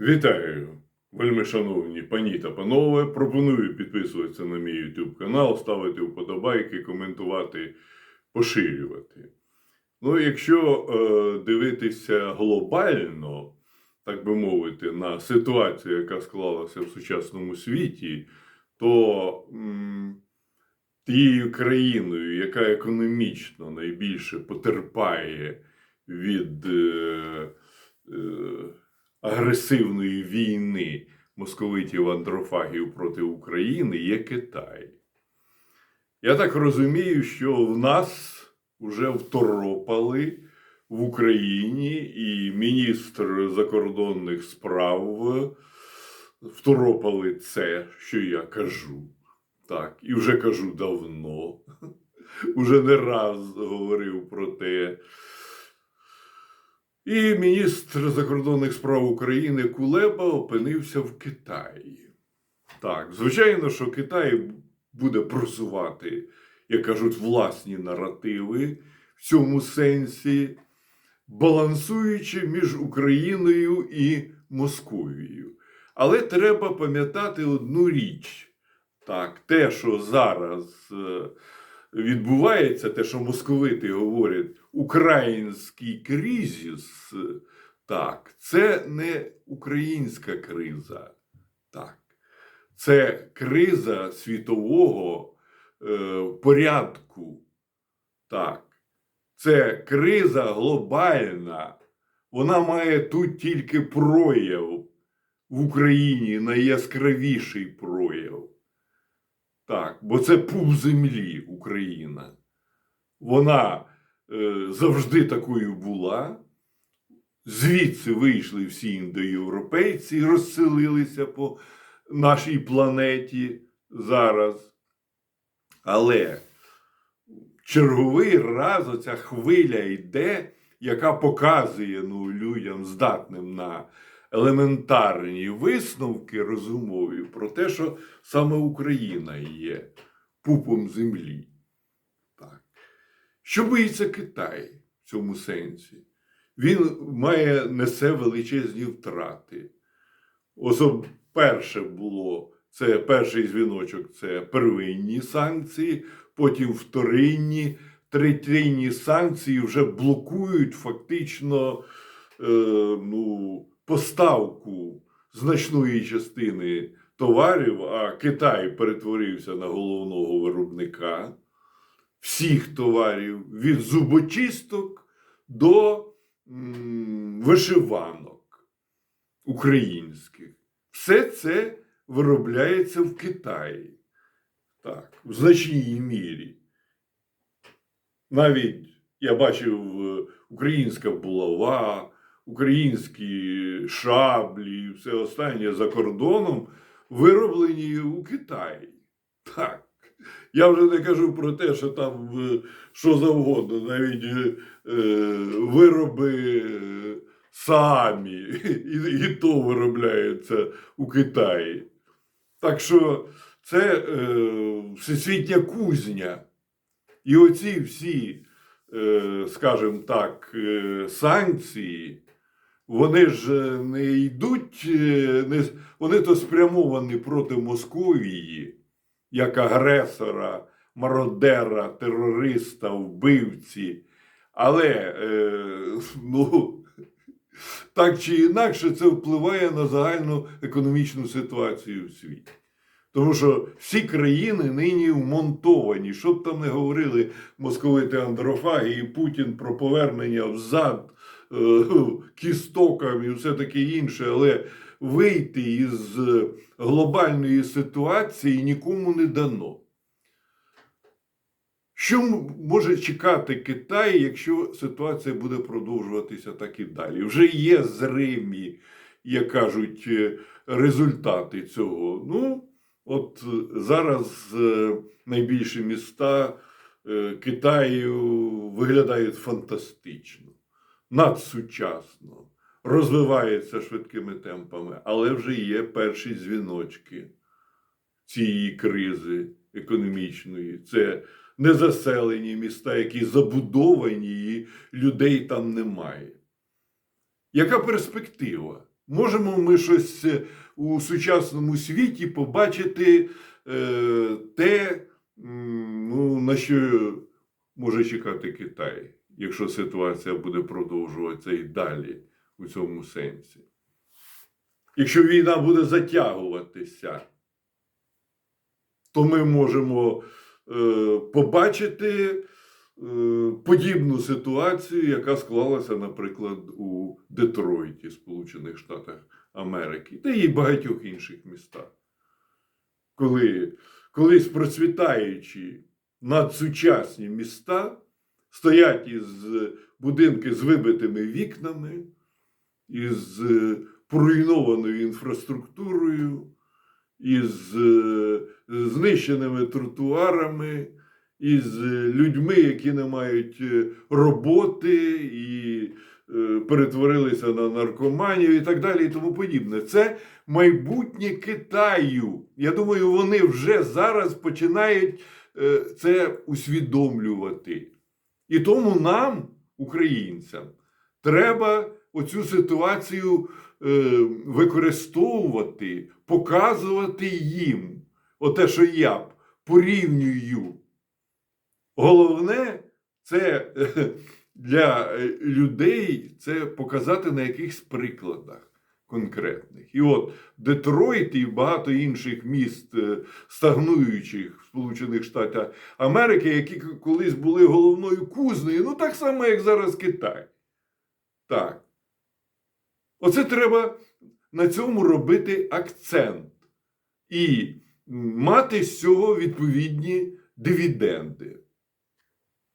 Вітаю, вельми шановні пані та панове. Пропоную підписуватися на мій YouTube канал, ставити вподобайки, коментувати, поширювати. Ну, якщо е, дивитися глобально, так би мовити, на ситуацію, яка склалася в сучасному світі, то м, тією країною, яка економічно найбільше потерпає від е, е, агресивної війни московитів андрофагів проти України, є Китай. Я так розумію, що в нас вже второпали в Україні, і міністр закордонних справ второпали це, що я кажу. Так, і вже кажу давно. Уже не раз говорив про те. І міністр закордонних справ України Кулеба опинився в Китаї. Так, звичайно, що Китай буде просувати, як кажуть, власні наративи в цьому сенсі, балансуючи між Україною і Московією. Але треба пам'ятати одну річ. Так, те, що зараз е, відбувається, те, що московити говорять, український кризис, так, це не українська криза. Так. Це криза світового е, порядку. Так. Це криза глобальна. Вона має тут тільки прояв в Україні, найяскравіший прояв. Так, бо це пуп землі Україна. Вона завжди такою була. Звідси вийшли всі індоєвропейці і розселилися по нашій планеті зараз. Але черговий раз оця хвиля йде, яка показує ну, людям, здатним на елементарні висновки розумові про те, що саме Україна є пупом землі. Що боїться Китай в цьому сенсі? Він має несе величезні втрати. Особ... Перше було це перший дзвіночок це первинні санкції, потім вторинні, третинні санкції вже блокують фактично е, ну, поставку значної частини товарів, а Китай перетворився на головного виробника всіх товарів від зубочисток до вишиванок українських. Все це виробляється в Китаї. Так, в значній мірі. Навіть я бачив е, українська булава, українські шаблі, все останнє за кордоном вироблені у Китаї. Так. Я вже не кажу про те, що там е, що завгодно, навіть е, е, вироби самі, і, і то виробляються у Китаї. Так що це е, всесвітня кузня. І оці всі, е, скажімо так, е, санкції, вони ж не йдуть, не, вони то спрямовані проти Московії, як агресора, мародера, терориста, вбивці. Але, е, ну, так чи інакше, це впливає на загальну економічну ситуацію в світі. Тому що всі країни нині вмонтовані. Що б там не говорили московити андрофаги і Путін про повернення взад е, кістокам і все таке інше, але вийти із глобальної ситуації нікому не дано. Що може чекати Китай, якщо ситуація буде продовжуватися так і далі? Вже є зримі, як кажуть, е, результати цього. Ну, от зараз е, найбільші міста е, Китаю виглядають фантастично, надсучасно, розвиваються швидкими темпами, але вже є перші дзвіночки цієї кризи економічної. Це незаселені міста, які забудовані, і людей там немає. Яка перспектива можемо ми щось е, у сучасному світі побачити е, те, ну, на що може чекати Китай, якщо ситуація буде продовжуватися і далі у цьому сенсі. Якщо війна буде затягуватися, то ми можемо е, побачити е, подібну ситуацію, яка склалася, наприклад, у Детройті, Сполучених Штатах Америки, та й багатьох інших містах. Коли колись процвітаючі надсучасні міста стоять із будинки з вибитими вікнами, із е, поруйнованою інфраструктурою, із е, знищеними тротуарами, із е, людьми, які не мають роботи і перетворилися на наркоманів і так далі, і тому подібне. Це майбутнє Китаю. Я думаю, вони вже зараз починають це усвідомлювати. І тому нам, українцям, треба оцю ситуацію е, використовувати, показувати їм. Оте, що я порівнюю. Головне, це е, для е, людей це показати на якихось прикладах конкретних. І от Детройт і багато інших міст стагнуючих в Сполучених Штатах Америки, які колись були головною кузнею, ну так само, як зараз Китай. Так. Оце треба на цьому робити акцент і мати з цього відповідні дивіденди.